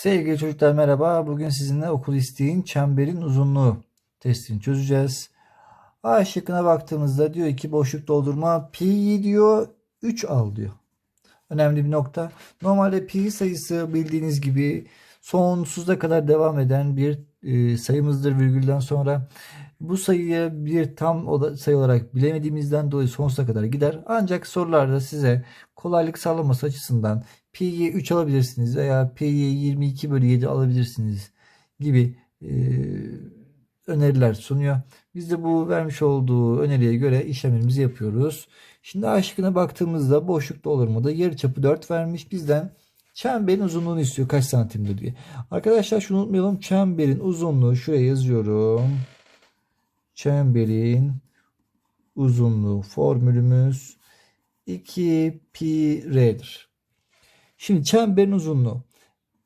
Sevgili çocuklar merhaba. Bugün sizinle okul isteğin çemberin uzunluğu testini çözeceğiz. A şıkkına baktığımızda diyor ki boşluk doldurma pi diyor 3 al diyor. Önemli bir nokta. Normalde pi sayısı bildiğiniz gibi sonsuza kadar devam eden bir e, sayımızdır virgülden sonra. Bu sayıyı bir tam sayı olarak bilemediğimizden dolayı sonsuza kadar gider. Ancak sorularda size kolaylık sağlaması açısından pi'yi 3 alabilirsiniz veya pi'yi 22 bölü 7 alabilirsiniz gibi e, öneriler sunuyor. Biz de bu vermiş olduğu öneriye göre işlemlerimizi yapıyoruz. Şimdi A şıkkına baktığımızda boşlukta olur mu da yarıçapı 4 vermiş. Bizden çemberin uzunluğunu istiyor kaç santimdir diye. Arkadaşlar şunu unutmayalım. Çemberin uzunluğu şuraya yazıyorum. Çemberin uzunluğu formülümüz 2 pi r'dir. Şimdi çemberin uzunluğu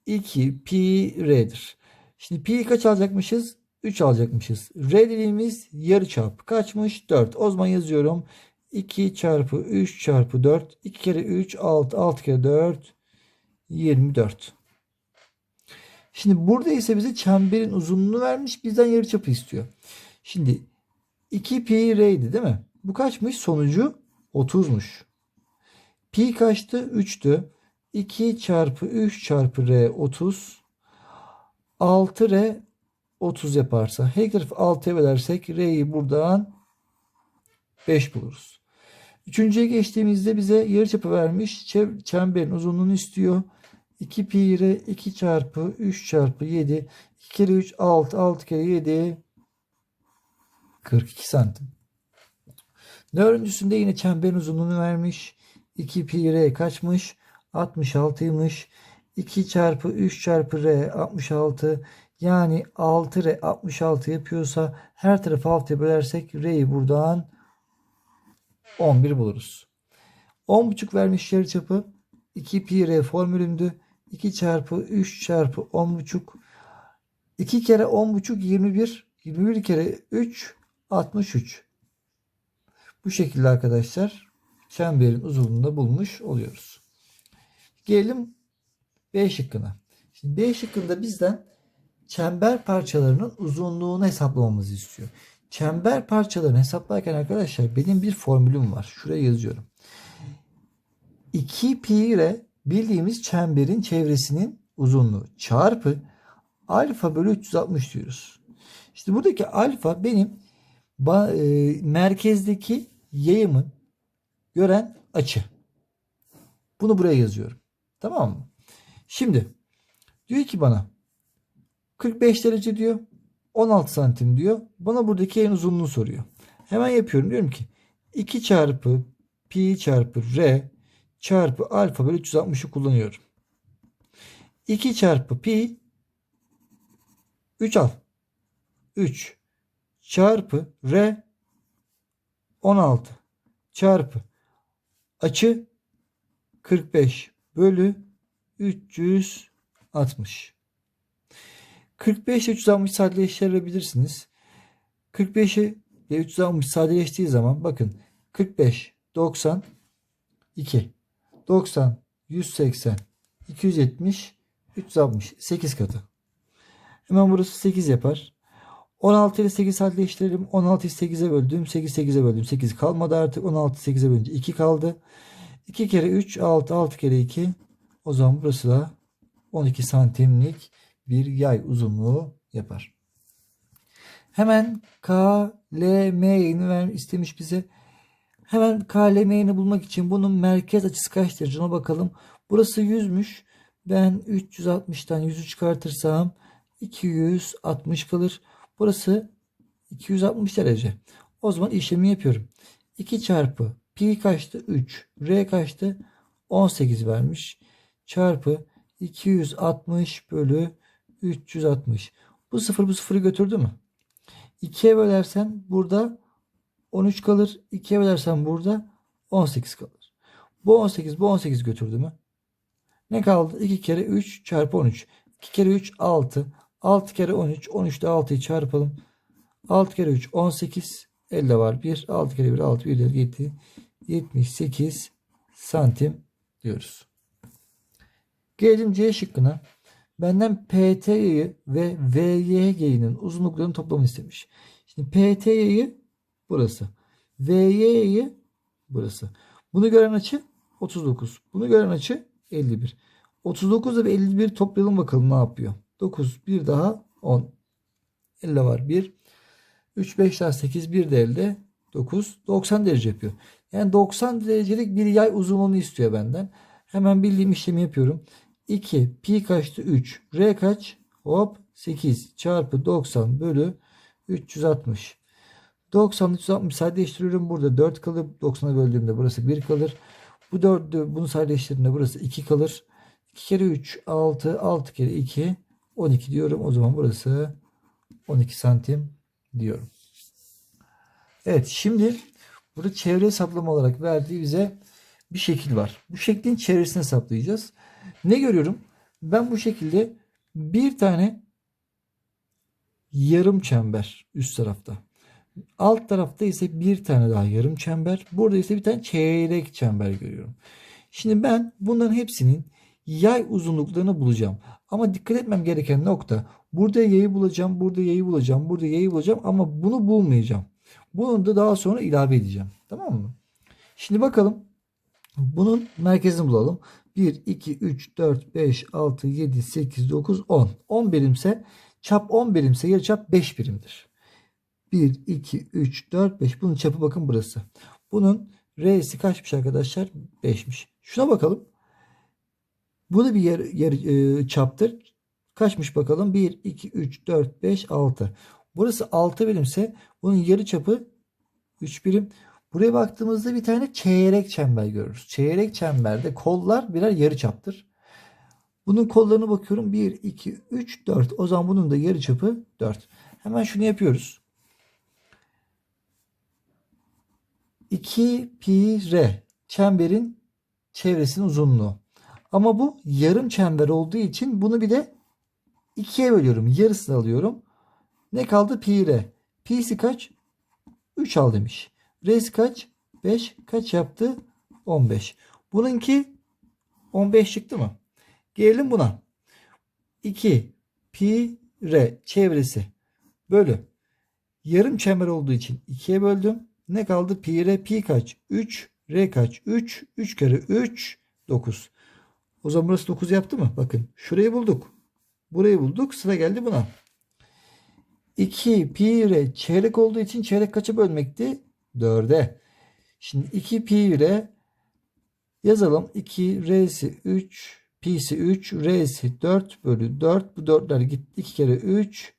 2 pi r'dir. Şimdi pi kaç alacakmışız? 3 alacakmışız. R dediğimiz yarıçap kaçmış? 4. O zaman yazıyorum. 2 çarpı 3 çarpı 4. 2 kere 3 6. 6 kere 4 24. Şimdi burada ise bize çemberin uzunluğunu vermiş. Bizden yarıçapı istiyor. Şimdi 2 pi r'ydi değil mi? Bu kaçmış? Sonucu 30'muş. Pi kaçtı? 3'tü. 2 çarpı 3 çarpı r 30. 6 r 30 yaparsa her tarafı 6'ya bölersek r'yi buradan 5 buluruz. Üçüncüye geçtiğimizde bize yarıçapı vermiş. Çemberin uzunluğunu istiyor. 2 pi r 2 çarpı 3 çarpı 7. 2 kere 3 6. 6 kere 7 42 santim. Dördüncüsünde yine çemberin uzunluğunu vermiş. 2 pi r kaçmış? 66'ymış. 2 çarpı 3 çarpı r 66. Yani 6 r 66 yapıyorsa her tarafı 6'ya bölersek r'yi buradan 11 buluruz. 10,5 vermiş yarıçapı. 2 pi r formülümdü. 2 çarpı 3 çarpı 10,5. 2 kere 10,5 21. 21 kere 3 63. Bu şekilde arkadaşlar çemberin uzunluğunu da bulmuş oluyoruz. Gelelim B şıkkına. Şimdi B şıkkında bizden çember parçalarının uzunluğunu hesaplamamızı istiyor. Çember parçalarını hesaplarken arkadaşlar benim bir formülüm var. Şuraya yazıyorum. 2 pi ile bildiğimiz çemberin çevresinin uzunluğu çarpı alfa bölü 360 diyoruz. İşte buradaki alfa benim e, merkezdeki yayımın gören açı. Bunu buraya yazıyorum. Tamam mı? Şimdi diyor ki bana 45 derece diyor. 16 santim diyor. Bana buradaki yayın uzunluğunu soruyor. Hemen yapıyorum. Diyorum ki 2 çarpı pi çarpı r çarpı alfa bölü 360'ı kullanıyorum. 2 çarpı pi 3 al. 3 çarpı r 16 çarpı açı 45 bölü 360. 45 ile 360 sadeleştirebilirsiniz. 45'i ile 360 sadeleştiği zaman bakın 45 90 2 90 180 270 360 8 katı. Hemen burası 8 yapar. 16 ile 8 sadeleştirelim. 16'yı 8'e böldüm. 8 8'e böldüm. 8 kalmadı artık. 16 8'e bölünce 2 kaldı. 2 kere 3 6 6 kere 2 o zaman burası da 12 santimlik bir yay uzunluğu yapar. Hemen KLM'yi ver istemiş bize. Hemen KLM'yi bulmak için bunun merkez açısı kaç derece ona bakalım. Burası 100'müş. Ben 360'tan 100'ü çıkartırsam 260 kalır. Burası 260 derece. O zaman işlemi yapıyorum. 2 çarpı pi kaçtı? 3. R kaçtı? 18 vermiş. Çarpı 260 bölü 360. Bu sıfır bu sıfırı götürdü mü? 2'ye bölersen burada 13 kalır. 2'ye bölersen burada 18 kalır. Bu 18 bu 18 götürdü mü? Ne kaldı? 2 kere 3 çarpı 13. 2 kere 3 6. 6 kere 13. 13 ile 6'yı çarpalım. 6 kere 3 18. Elde var 1. 6 kere 1 6. 1 7. 78 santim diyoruz. Gelelim C şıkkına. benden PT yayı ve VY yayının uzunluklarının toplamını istemiş. Şimdi PT yayı burası. VY yayı burası. Bunu gören açı 39. Bunu gören açı 51. 39 ve 51 toplayalım bakalım ne yapıyor. 9 bir daha 10. 50 var 1. 3 5 daha 8 bir de elde 9 90 derece yapıyor. Yani 90 derecelik bir yay uzunluğunu istiyor benden. Hemen bildiğim işlemi yapıyorum. 2 pi kaçtı? 3 r kaç? Hop 8 çarpı 90 bölü 360 90 360 sadeleştiriyorum burada 4 kalır. 90'a böldüğümde burası 1 kalır. Bu 4'ü bunu sadeleştirdiğimde burası 2 kalır. 2 kere 3 6 6 kere 2 12 diyorum. O zaman burası 12 santim diyorum. Evet şimdi burada çevre hesaplama olarak verdiği bize bir şekil var. Bu şeklin çevresini hesaplayacağız. Ne görüyorum? Ben bu şekilde bir tane yarım çember üst tarafta. Alt tarafta ise bir tane daha yarım çember. Burada ise bir tane çeyrek çember görüyorum. Şimdi ben bunların hepsinin yay uzunluklarını bulacağım. Ama dikkat etmem gereken nokta burada yayı bulacağım, burada yayı bulacağım, burada yayı bulacağım ama bunu bulmayacağım. Bunu da daha sonra ilave edeceğim. Tamam mı? Şimdi bakalım. Bunun merkezini bulalım. 1, 2, 3, 4, 5, 6, 7, 8, 9, 10. 10 birimse çap 10 birimse yarı çap 5 birimdir. 1, 2, 3, 4, 5. Bunun çapı bakın burası. Bunun R'si kaçmış arkadaşlar? 5'miş. Şuna bakalım. Bu da bir yer, yer e, çaptır. Kaçmış bakalım? 1, 2, 3, 4, 5, 6. Burası 6 birimse bunun yarı çapı 3 birim. Buraya baktığımızda bir tane çeyrek çember görürüz. Çeyrek çemberde kollar birer yarı çaptır. Bunun kollarına bakıyorum. 1, 2, 3, 4. O zaman bunun da yarı çapı 4. Hemen şunu yapıyoruz. 2 pi r çemberin çevresinin uzunluğu. Ama bu yarım çember olduğu için bunu bir de ikiye bölüyorum. Yarısını alıyorum. Ne kaldı? Pi r. Pi'si kaç? 3 al demiş. R'si kaç? 5. Kaç yaptı? 15. Bununki 15 çıktı mı? Gelelim buna. 2 pi r çevresi bölü yarım çember olduğu için 2'ye böldüm. Ne kaldı? Pi r pi kaç? 3 r kaç? 3 3 kere 3 9. O zaman burası 9 yaptı mı? Bakın şurayı bulduk. Burayı bulduk. Sıra geldi buna. 2 pi r çeyrek olduğu için çeyrek kaça bölmekti? 4'e. Şimdi 2 pi r yazalım. 2 r'si 3 pi'si 3 r'si 4 bölü 4. Bu 4'ler gitti. 2 kere 3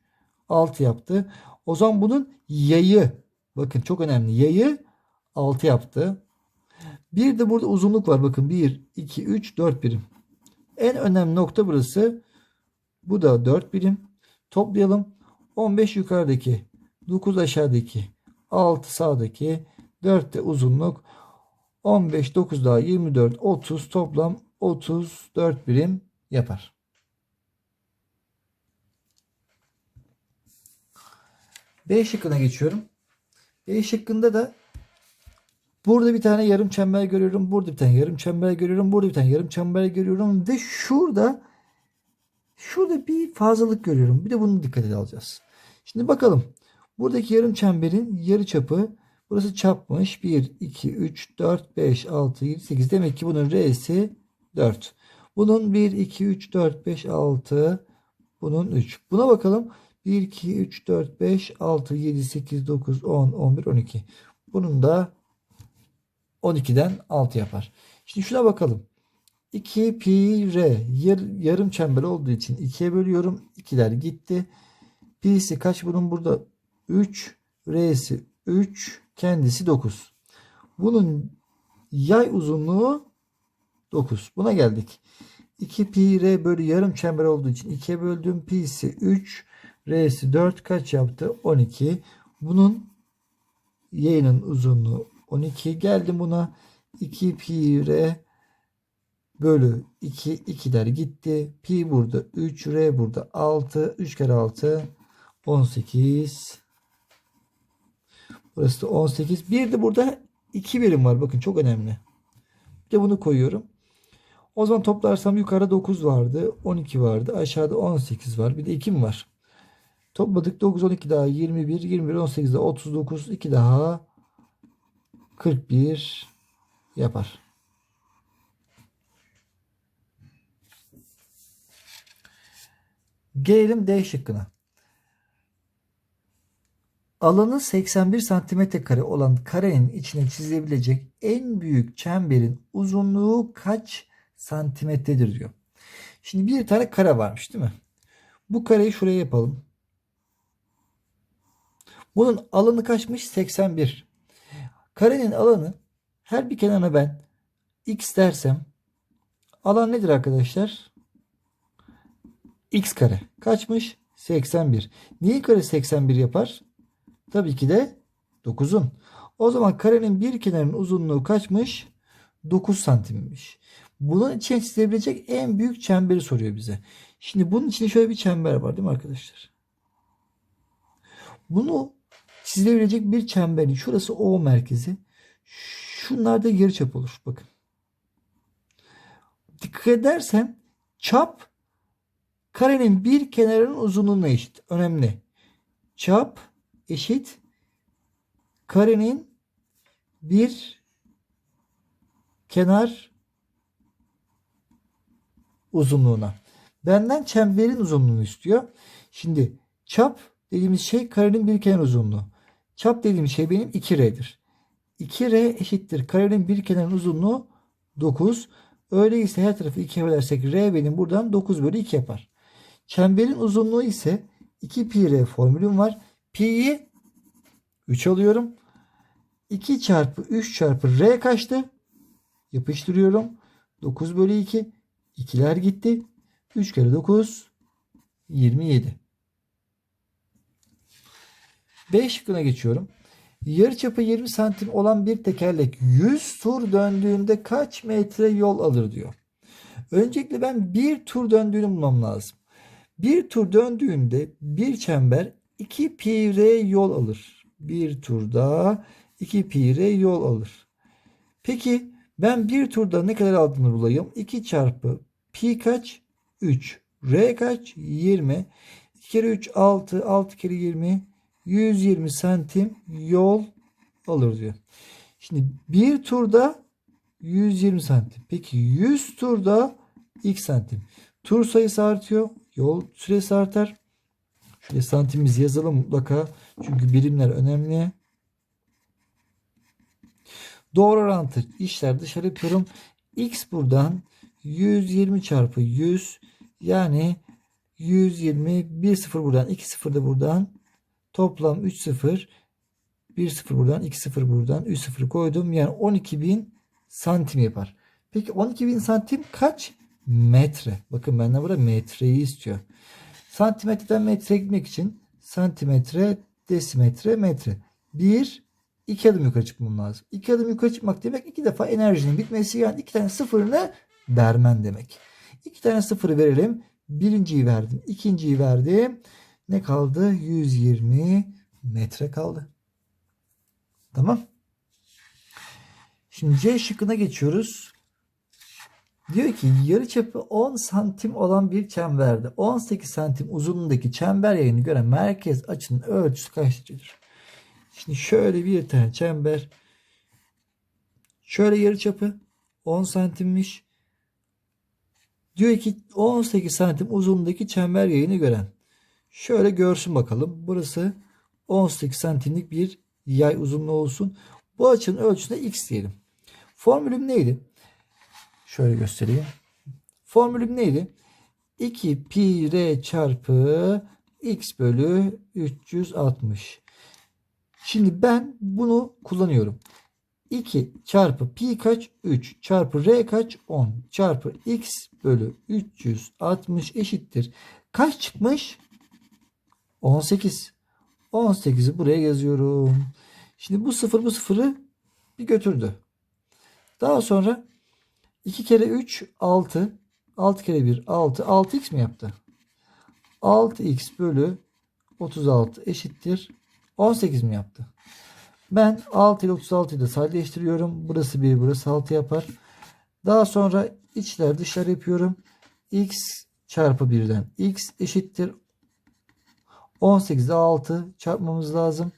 6 yaptı. O zaman bunun yayı bakın çok önemli. Yayı 6 yaptı. Bir de burada uzunluk var. Bakın 1, 2, 3, 4 birim. En önemli nokta burası. Bu da 4 birim. Toplayalım. 15 yukarıdaki, 9 aşağıdaki, 6 sağdaki, 4 de uzunluk. 15, 9 daha 24, 30 toplam 34 birim yapar. B şıkkına geçiyorum. B şıkkında da burada bir tane yarım çember görüyorum. Burada bir tane yarım çember görüyorum. Burada bir tane yarım çember görüyorum. Ve şurada şurada bir fazlalık görüyorum. Bir de bunu dikkate alacağız. Şimdi bakalım. Buradaki yarım çemberin yarı çapı burası çapmış. 1, 2, 3, 4, 5, 6, 7, 8. Demek ki bunun R'si 4. Bunun 1, 2, 3, 4, 5, 6. Bunun 3. Buna bakalım. 1, 2, 3, 4, 5, 6, 7, 8, 9, 10, 11, 12. Bunun da 12'den 6 yapar. Şimdi şuna bakalım. 2 pi r yar, yarım çember olduğu için 2'ye bölüyorum. 2'ler gitti. Pi'si kaç bunun burada? 3. R'si 3. Kendisi 9. Bunun yay uzunluğu 9. Buna geldik. 2 pi r bölü yarım çember olduğu için 2'ye böldüm. Pi'si 3. R'si 4. Kaç yaptı? 12. Bunun yayının uzunluğu 12. Geldim buna. 2 pi r bölü 2 2'ler gitti. Pi burada 3 r burada 6 3 kere 6 18 burası da 18 bir de burada 2 birim var bakın çok önemli. Bir de bunu koyuyorum. O zaman toplarsam yukarıda 9 vardı. 12 vardı. Aşağıda 18 var. Bir de 2 mi var? Topladık 9, 12 daha 21, 21, 18 daha 39, 2 daha 41 yapar. Gelelim D şıkkına. Alanı 81 santimetre kare olan karenin içine çizilebilecek en büyük çemberin uzunluğu kaç santimetredir diyor. Şimdi bir tane kare varmış değil mi? Bu kareyi şuraya yapalım. Bunun alanı kaçmış? 81. Karenin alanı her bir kenarına ben x dersem alan nedir arkadaşlar? X kare. Kaçmış? 81. Niye kare 81 yapar? Tabii ki de 9'un. O zaman karenin bir kenarının uzunluğu kaçmış? 9 santimmiş. Bunun için çizilebilecek en büyük çemberi soruyor bize. Şimdi bunun içinde şöyle bir çember var değil mi arkadaşlar? Bunu çizilebilecek bir çemberin şurası O merkezi. Şunlar da yarıçap olur. Bakın. Dikkat edersen çap karenin bir kenarının uzunluğuna eşit. Önemli. Çap eşit karenin bir kenar uzunluğuna. Benden çemberin uzunluğunu istiyor. Şimdi çap dediğimiz şey karenin bir kenar uzunluğu. Çap dediğimiz şey benim 2R'dir. 2R eşittir. Karenin bir kenarın uzunluğu 9. Öyleyse her tarafı 2'ye bölersek R benim buradan 9 bölü 2 yapar. Çemberin uzunluğu ise 2 pi R formülüm var. Pi'yi 3 alıyorum. 2 çarpı 3 çarpı R kaçtı? Yapıştırıyorum. 9 bölü 2. 2'ler gitti. 3 kere 9 27. B şıkkına geçiyorum. Yarıçapı 20 santim olan bir tekerlek 100 tur döndüğünde kaç metre yol alır diyor. Öncelikle ben bir tur döndüğünü bulmam lazım. Bir tur döndüğünde bir çember 2 pi r yol alır. Bir turda 2 pi r yol alır. Peki ben bir turda ne kadar aldığını bulayım. 2 çarpı pi kaç? 3. R kaç? 20. 2 kere 3 6. 6 kere 20. 120 santim yol alır diyor. Şimdi bir turda 120 santim. Peki 100 turda x santim. Tur sayısı artıyor. Yol süresi artar. Şöyle santimimizi yazalım mutlaka. Çünkü birimler önemli. Doğru orantı işler dışarı yapıyorum. X buradan 120 çarpı 100 yani 120 1 0 buradan 2 0 da buradan toplam 3 0 1 0 buradan 2 0 buradan 3 0 koydum yani 12.000 santim yapar. Peki 12.000 santim kaç metre? Bakın benden burada metreyi istiyor. Santimetreden metreye gitmek için santimetre, desimetre, metre. 1 2 adım yukarı çıkmam lazım. 2 adım yukarı çıkmak demek iki defa enerjinin bitmesi yani iki tane sıfırını vermen demek. İki tane sıfırı verelim. Birinciyi verdim. ikinciyi verdim. Ne kaldı? 120 metre kaldı. Tamam. Şimdi C şıkkına geçiyoruz. Diyor ki yarıçapı 10 santim olan bir çemberde 18 santim uzunluğundaki çember yayını gören merkez açının ölçüsü kaç derecedir? Şimdi şöyle bir tane çember şöyle yarıçapı 10 santimmiş. Diyor ki 18 santim uzunluğundaki çember yayını gören. Şöyle görsün bakalım. Burası 18 santimlik bir yay uzunluğu olsun. Bu açının ölçüsüne x diyelim. Formülüm neydi? Şöyle göstereyim. Formülüm neydi? 2 pi r çarpı x bölü 360. Şimdi ben bunu kullanıyorum. 2 çarpı pi kaç? 3 çarpı r kaç? 10 çarpı x bölü 360 eşittir. Kaç çıkmış? 18. 18'i buraya yazıyorum. Şimdi bu sıfır bu sıfırı bir götürdü. Daha sonra 2 kere 3 6. 6 kere 1 6. 6x mi yaptı? 6x bölü 36 eşittir. 18 mi yaptı? Ben 6 ile 36'yı da sadeleştiriyorum. Burası 1 burası 6 yapar. Daha sonra İçler dışlar yapıyorum. X çarpı 1'den X eşittir 18'de 6 çarpmamız lazım.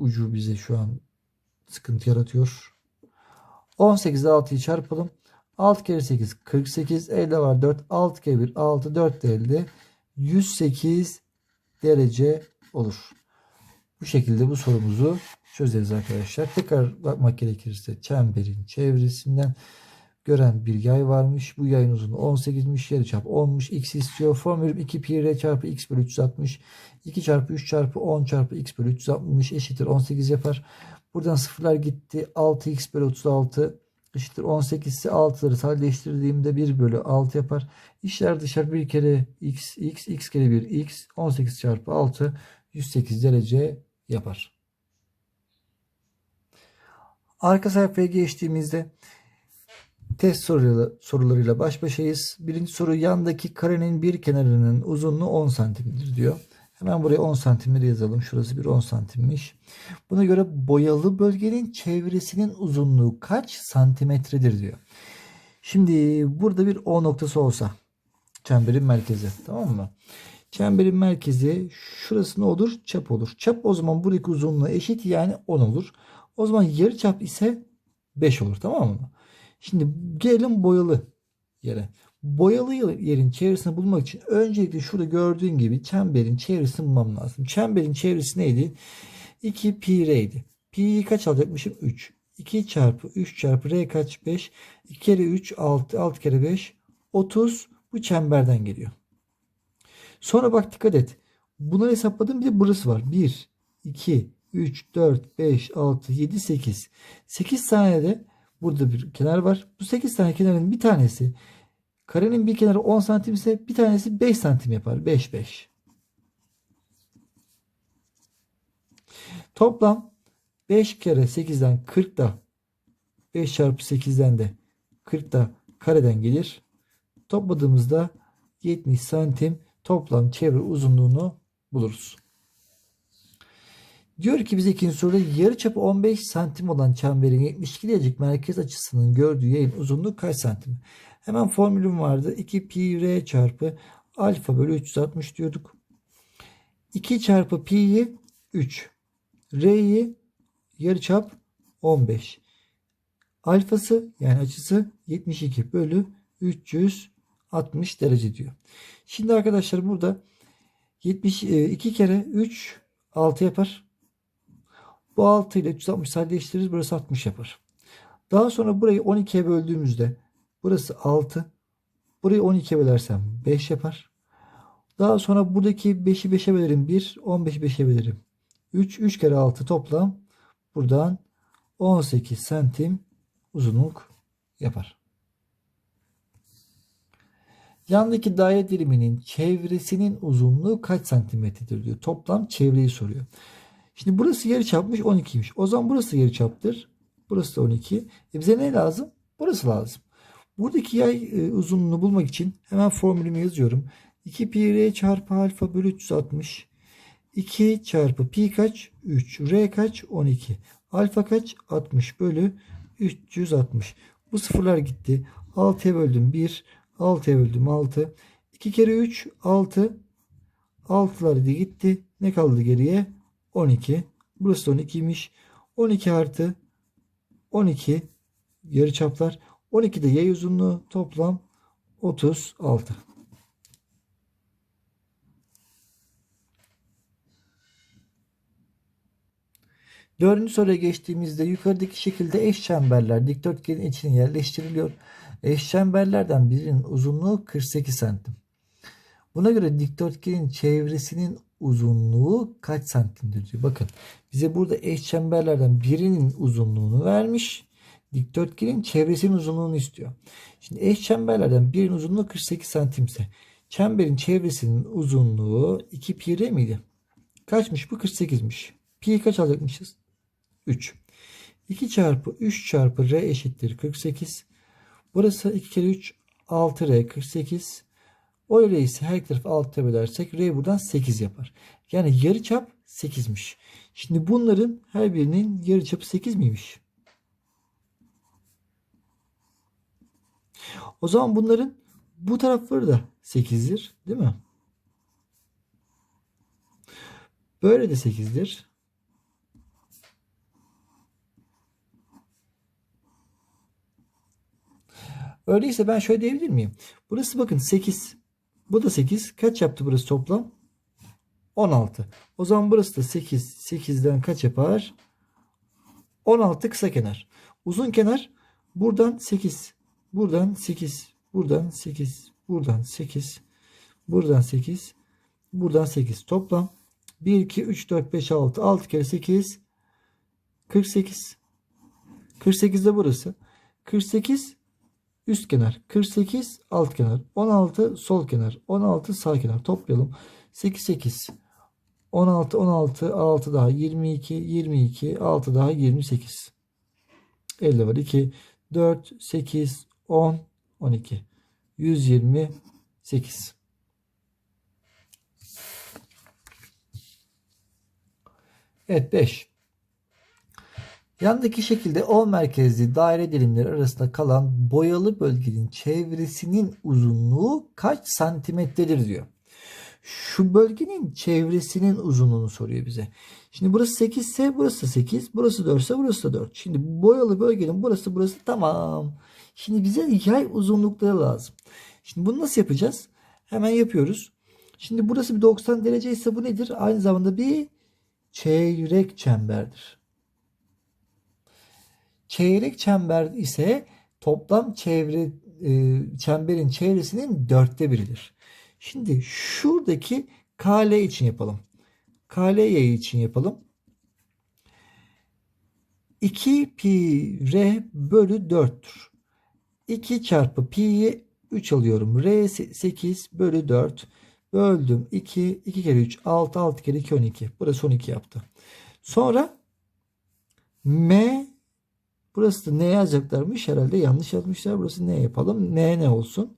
Ucu bize şu an sıkıntı yaratıyor. 18'de 6'yı çarpalım. 6 kere 8 48. Elde var 4. 6 kere 1 6. 4 de elde. 108 derece olur. Bu şekilde bu sorumuzu çözeriz arkadaşlar. Tekrar bakmak gerekirse çemberin çevresinden gören bir yay varmış. Bu yayın uzunluğu 18'miş. Yarıçap 10'muş. X istiyor. Formülüm 2 pi r çarpı x bölü 360. 2 çarpı 3 çarpı 10 çarpı x bölü 360 eşittir 18 yapar. Buradan sıfırlar gitti. 6x bölü 36 eşittir 18 ise 6'ları sadeleştirdiğimde 1 bölü 6 yapar. İşler dışarı bir kere x, x, x kere 1 x 18 çarpı 6 108 derece yapar. Arka sayfaya geçtiğimizde test sorularıyla, sorularıyla baş başayız. Birinci soru yandaki karenin bir kenarının uzunluğu 10 santimdir diyor. Hemen buraya 10 santimleri yazalım. Şurası bir 10 santimmiş. Buna göre boyalı bölgenin çevresinin uzunluğu kaç santimetredir diyor. Şimdi burada bir O noktası olsa çemberin merkezi tamam mı? Çemberin merkezi şurası ne olur? Çap olur. Çap o zaman buradaki uzunluğu eşit yani 10 olur. O zaman yarı çap ise 5 olur tamam mı? Şimdi gelelim boyalı yere. Boyalı yerin çevresini bulmak için öncelikle şurada gördüğün gibi çemberin çevresini bulmam lazım. Çemberin çevresi neydi? 2 pi r'ydi. Pi'yi kaç alacakmışım? 3. 2 çarpı 3 çarpı r kaç? 5. 2 kere 3 6. 6 kere 5 30. Bu çemberden geliyor. Sonra bak dikkat et. Bunları hesapladım bir de burası var. 1, 2, 3, 4, 5, 6, 7, 8. 8 tane burada bir kenar var. Bu 8 tane kenarın bir tanesi karenin bir kenarı 10 santim ise bir tanesi 5 santim yapar. 5, 5. Toplam 5 kere 8'den 40 da 5 çarpı 8'den de 40 da kareden gelir. Topladığımızda 70 santim toplam çevre uzunluğunu buluruz. Diyor ki bize ikinci soruda yarıçapı 15 santim olan çemberin 72 derecelik merkez açısının gördüğü yayın uzunluğu kaç santim? Hemen formülüm vardı. 2 pi r çarpı alfa bölü 360 diyorduk. 2 çarpı pi'yi 3. R'yi yarıçap 15. Alfası yani açısı 72 bölü 360 derece diyor. Şimdi arkadaşlar burada 72 kere 3 6 yapar. Bu 6 ile 360 sadeleştiririz. Burası 60 yapar. Daha sonra burayı 12'ye böldüğümüzde burası 6. Burayı 12'ye bölersem 5 yapar. Daha sonra buradaki 5'i 5'e bölerim 1. 15'i 5'e bölerim. 3. 3 kere 6 toplam buradan 18 santim uzunluk yapar. Yandaki daire diliminin çevresinin uzunluğu kaç santimetredir diyor. Toplam çevreyi soruyor. Şimdi burası yarı çapmış 12'ymiş. O zaman burası yarı çaptır. Burası da 12. E bize ne lazım? Burası lazım. Buradaki yay e, uzunluğunu bulmak için hemen formülümü yazıyorum. 2 pi r çarpı alfa bölü 360. 2 çarpı pi kaç? 3. R kaç? 12. Alfa kaç? 60 bölü 360. Bu sıfırlar gitti. 6'ya böldüm 1. 6'ya böldüm 6. 2 kere 3 6. 6'lar da gitti. Ne kaldı geriye? 12. Burası da 12'ymiş. 12 artı 12 yarıçaplar. 12 de yay uzunluğu toplam 36. Dördüncü soruya geçtiğimizde yukarıdaki şekilde eş çemberler dikdörtgenin içine yerleştiriliyor. Eş çemberlerden birinin uzunluğu 48 santim. Buna göre dikdörtgenin çevresinin uzunluğu kaç santimdir diyor. Bakın bize burada eş çemberlerden birinin uzunluğunu vermiş. Dikdörtgenin çevresinin uzunluğunu istiyor. Şimdi eş çemberlerden birinin uzunluğu 48 santimse çemberin çevresinin uzunluğu 2 pi r miydi? Kaçmış bu? 48'miş. Pi kaç alacakmışız? 3. 2 çarpı 3 çarpı r eşittir 48. Burası 2 kere 3 6r 48. O ise her iki tarafı 6'ya bölersek R buradan 8 yapar. Yani yarıçap 8'miş. Şimdi bunların her birinin yarıçapı 8 miymiş? O zaman bunların bu tarafları da 8'dir. Değil mi? Böyle de 8'dir. Öyleyse ben şöyle diyebilir miyim? Burası bakın 8. Bu da 8. Kaç yaptı burası toplam? 16. O zaman burası da 8. 8'den kaç yapar? 16 kısa kenar. Uzun kenar buradan 8. Buradan 8. Buradan 8. Buradan 8. Buradan 8. Buradan 8. Toplam 1, 2, 3, 4, 5, 6. 6 kere 8. 48. 48 de burası. 48 üst kenar. 48 alt kenar. 16 sol kenar. 16 sağ kenar. Toplayalım. 8, 8. 16, 16, 6 daha 22, 22, 6 daha 28. 50 var. 2, 4, 8, 10, 12. 128. Evet 5. Yandaki şekilde O merkezli daire dilimleri arasında kalan boyalı bölgenin çevresinin uzunluğu kaç santimetredir diyor. Şu bölgenin çevresinin uzunluğunu soruyor bize. Şimdi burası 8 ise burası 8, burası 4 ise burası da 4. Şimdi boyalı bölgenin burası burası tamam. Şimdi bize yay uzunlukları lazım. Şimdi bunu nasıl yapacağız? Hemen yapıyoruz. Şimdi burası bir 90 derece ise bu nedir? Aynı zamanda bir çeyrek çemberdir. Çeyrek çember ise toplam çevre e, çemberin çevresinin dörtte biridir. Şimdi şuradaki KL için yapalım. KL yayı için yapalım. 2 pi r bölü 4'tür. 2 çarpı pi'yi 3 alıyorum. R 8 bölü 4 böldüm. 2 2 kere 3 6 6 kere 2 12. Burası 12 yaptı. Sonra m burası da ne yazacaklarmış herhalde yanlış yazmışlar. Burası ne yapalım? N ne olsun?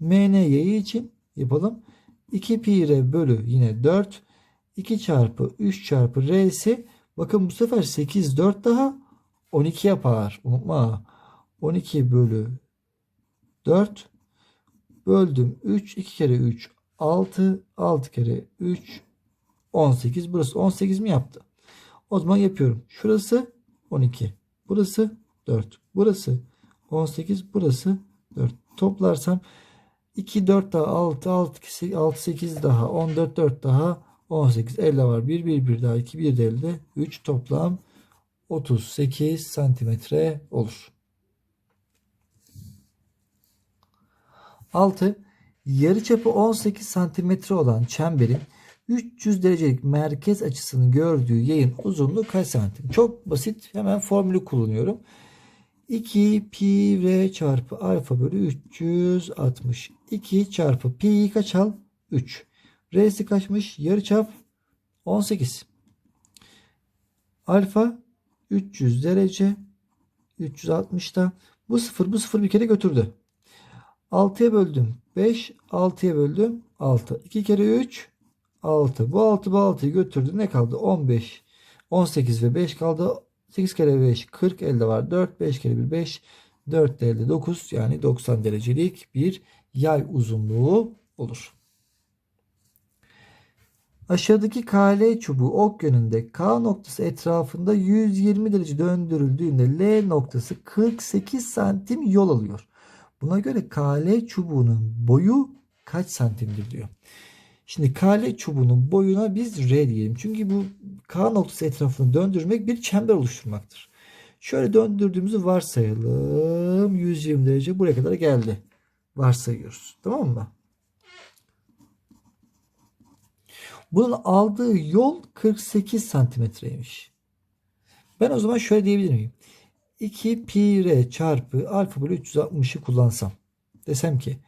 MN yayı için yapalım. 2 pi r bölü yine 4 2 çarpı 3 çarpı r'si bakın bu sefer 8 4 daha 12 yapar. Unutma. 12 bölü 4 böldüm 3 2 kere 3 6 6 kere 3 18 burası 18 mi yaptı? O zaman yapıyorum. Şurası 12. Burası 4. Burası 18. Burası 4. Toplarsam 2 4 daha 6 6 6 8 daha 14 4 daha 18 50 var. 1 1 1 daha 2 1 de elde 3 toplam 38 santimetre olur. 6. Yarıçapı 18 santimetre olan çemberin 300 derecelik merkez açısını gördüğü yayın uzunluğu kaç santim? Çok basit. Hemen formülü kullanıyorum. 2 pi r çarpı alfa bölü 360. 2 çarpı pi kaç al? 3. R'si kaçmış? Yarıçap 18. Alfa 300 derece 360'da bu sıfır bu sıfır bir kere götürdü. 6'ya böldüm 5 6'ya böldüm 6 2 kere 3 6 bu 6 bu 6'yı götürdü. Ne kaldı? 15 18 ve 5 kaldı. 8 kere 5 40 elde var. 4 5 kere 1 5 4 de elde 9 yani 90 derecelik bir yay uzunluğu olur. Aşağıdaki KL çubuğu ok yönünde K noktası etrafında 120 derece döndürüldüğünde L noktası 48 santim yol alıyor. Buna göre KL çubuğunun boyu kaç santimdir diyor. Şimdi KL çubuğunun boyuna biz R diyelim. Çünkü bu K noktası etrafını döndürmek bir çember oluşturmaktır. Şöyle döndürdüğümüzü varsayalım. 120 derece buraya kadar geldi. Varsayıyoruz. Tamam mı? Bunun aldığı yol 48 santimetreymiş. Ben o zaman şöyle diyebilir miyim? 2 pi r çarpı alfa bölü 360'ı kullansam. Desem ki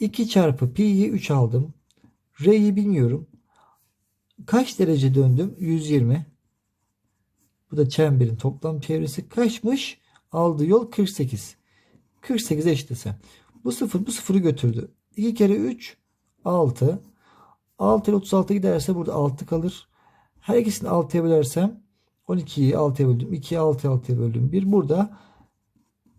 2 çarpı pi'yi 3 aldım. R'yi bilmiyorum. Kaç derece döndüm? 120. Bu da çemberin toplam çevresi kaçmış? Aldığı yol 48. 48'e eşitlesem. Bu sıfır bu sıfırı götürdü. 2 kere 3 6. 6 ile 36 giderse burada 6 kalır. Her ikisini 6'ya bölersem 12'yi 6'ya böldüm. 2'yi 6'ya 6'ya böldüm. 1 burada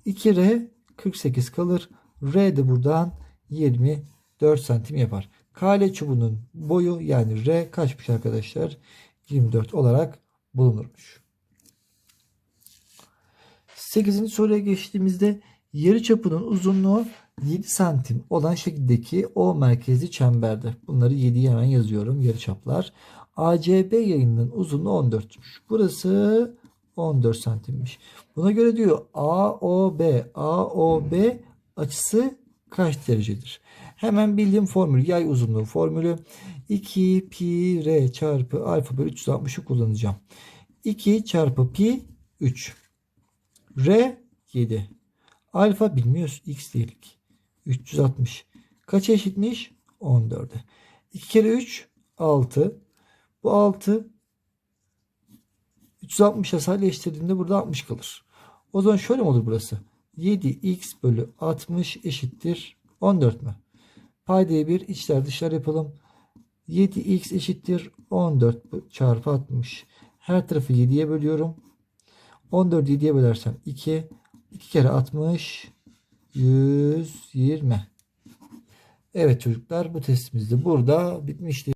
2R 48 kalır. R de buradan 24 santim yapar. Kale çubuğunun boyu yani R kaçmış arkadaşlar? 24 olarak bulunurmuş. 8. soruya geçtiğimizde yarı çapının uzunluğu 7 santim olan şekildeki O merkezli çemberde. Bunları 7'ye hemen yazıyorum. Yarı çaplar. ACB yayının uzunluğu 14'müş. Burası 14 santimmiş. Buna göre diyor AOB AOB açısı kaç derecedir? Hemen bildiğim formül yay uzunluğu formülü 2 pi r çarpı alfa bölü 360'ı kullanacağım. 2 çarpı pi 3. R 7. Alfa bilmiyoruz. X değil. 360. Kaça eşitmiş? 14'e. 2 kere 3 6. Bu 6 360'a sadeleştirdiğinde burada 60 kalır. O zaman şöyle mi olur burası? 7x bölü 60 eşittir 14 mü? Paydaya 1 içler dışlar yapalım. 7x eşittir 14 çarpı 60. Her tarafı 7'ye bölüyorum. 14 7'ye bölersem 2. 2 kere 60 120. Evet çocuklar bu testimiz de burada bitmiştir.